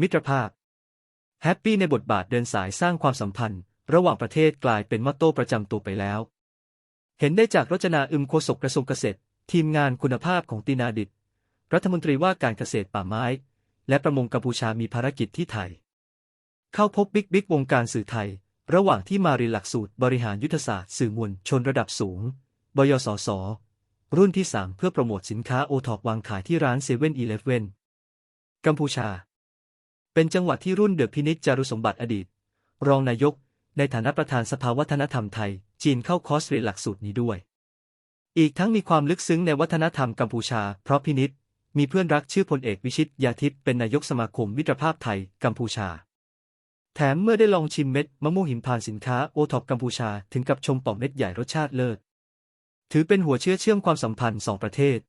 มิตรภาพ แฮปปี้ในบทบาทเดินสายสร้างความสัมพันธ์ ระหว่างประเทศกลายเป็นมอตโต้ประจำตัวไปแล้ว เห็นได้จากรจนาอึมโฆษกกระทรวงเกษตร ทีมงานคุณภาพของตีนาดิต รัฐมนตรีว่าการเกษตรป่าไม้ และประมงกัมพูชามีภารกิจที่ไทย เข้าพบบิ๊กบิ๊กวงการสื่อไทย ระหว่างที่มาเรียนหลักสูตรบริหารยุทธศาสตร์สื่อมวลชนระดับสูง บยสสรุ่นที่ 3 เพื่อโปรโมทสินค้าโอทอปวางขายที่ร้านเซเว่นอีเลฟเว่นกัมพูชา เป็นจังหวัดที่รุ่นเดือพินิจจารุสมบัติอดีต รองนายก ในฐานะประธานสภาวัฒนธรรมไทย จีนเข้าคอร์สเรียนหลักสูตรนี้ด้วย อีกทั้งมีความลึกซึ้งในวัฒนธรรมกัมพูชา เพราะพินิษมีเพื่อนรักชื่อพลเอกวิชิตยาทิพย์เป็นนายกสมาคมมิตรภาพไทยกัมพูชา แถมเมื่อได้ลองชิมเม็ดมะม่วงหิมพานต์สินค้าโอท็อปกัมพูชาถึงกับชมป่องเม็ดใหญ่รสชาติเลิศ ถือเป็นหัวเชื้อเชื่อมความสัมพันธ์สองประเทศ